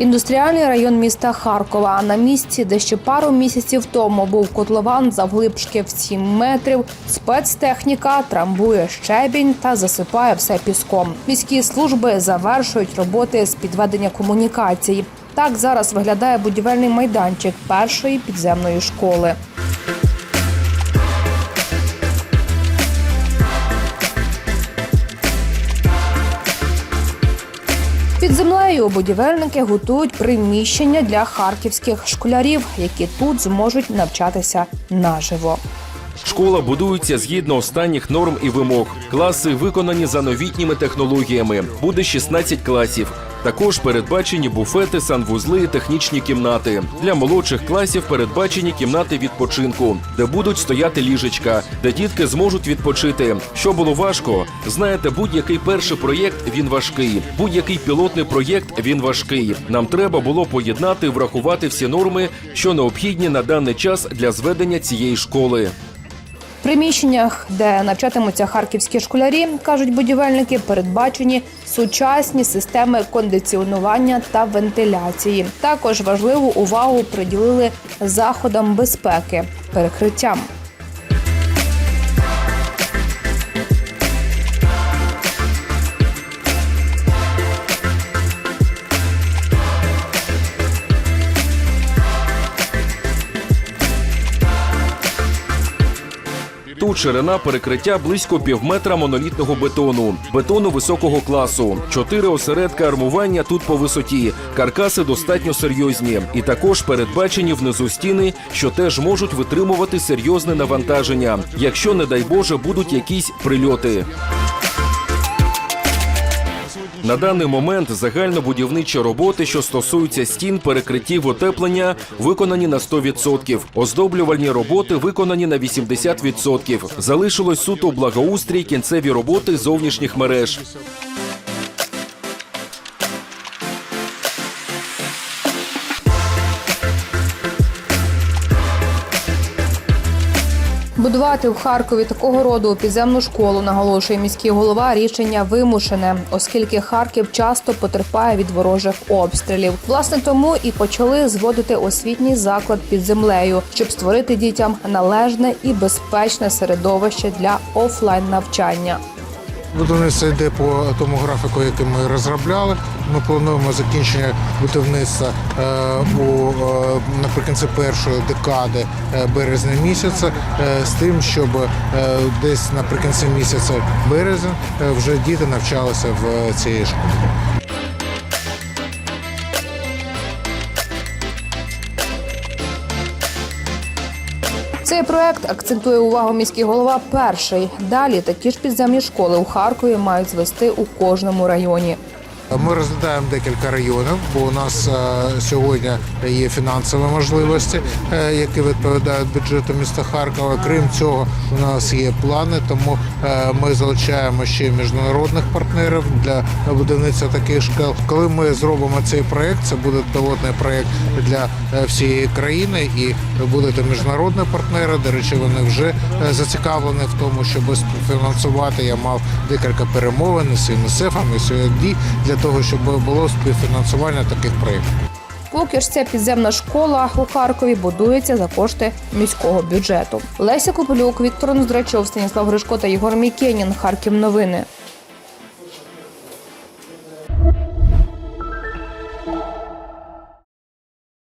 Індустріальний район міста Харкова. На місці, де ще пару місяців тому був котлован завглибшки в 7 метрів, спецтехніка трамбує щебінь та засипає все піском. Міські служби завершують роботи з підведення комунікацій. Так зараз виглядає будівельний майданчик першої підземної школи. Під будівельники готують приміщення для харківських школярів, які тут зможуть навчатися наживо. Школа будується згідно останніх норм і вимог. Класи виконані за новітніми технологіями. Буде 16 класів. Також передбачені буфети, санвузли і технічні кімнати. Для молодших класів передбачені кімнати відпочинку, де будуть стояти ліжечка, де дітки зможуть відпочити. Що було важко, знаєте, будь-який перший проєкт він важкий. Будь-який пілотний проєкт він важкий. Нам треба було поєднати, і врахувати всі норми, що необхідні на даний час для зведення цієї школи. Приміщеннях, де навчатимуться харківські школярі, кажуть будівельники, передбачені сучасні системи кондиціонування та вентиляції. Також важливу увагу приділили заходам безпеки, перекриттям. Тут ширина перекриття близько півметра монолітного бетону, бетону високого класу. Чотири осередка армування тут по висоті. Каркаси достатньо серйозні, і також передбачені внизу стіни, що теж можуть витримувати серйозне навантаження, якщо, не дай Боже, будуть якісь прильоти. На даний момент загальнобудівничі роботи, що стосуються стін, перекриттів, утеплення, виконані на 100%. Оздоблювальні роботи виконані на 80%. Залишилось суто благоустрій, кінцеві роботи зовнішніх мереж. Будувати в Харкові такого роду підземну школу, наголошує міський голова. Рішення вимушене, оскільки Харків часто потерпає від ворожих обстрілів. Власне тому і почали зводити освітній заклад під землею, щоб створити дітям належне і безпечне середовище для офлайн навчання. Будівництво йде по тому графіку, який ми розробляли. Ми плануємо закінчення будівництва е, у е, наприкінці першої декади е, березня місяця, з тим, щоб десь наприкінці місяця березня вже діти навчалися в цій школі. Цей проект акцентує увагу міський голова. Перший далі такі ж підземні школи у Харкові мають звести у кожному районі. Ми розглядаємо декілька районів, бо у нас е, сьогодні є фінансові можливості, е, які відповідають бюджету міста Харкова. Крім цього, у нас є плани, тому е, ми залучаємо ще міжнародних партнерів для будівництва таких школ. Коли ми зробимо цей проект, це буде пілотний проект для всієї країни, і будуть міжнародні партнери. До речі, вони вже зацікавлені в тому, щоб співфінансувати. Я мав декілька перемовин з ЮНІСЕФом і СЮД для того, щоб було співфінансування таких проєктів. Поки ж ця підземна школа у Харкові будується за кошти міського бюджету. Леся Копилюк, Віктор Ноздрачов, Станіслав Гришко та Єгор Мікенін. Харків новини.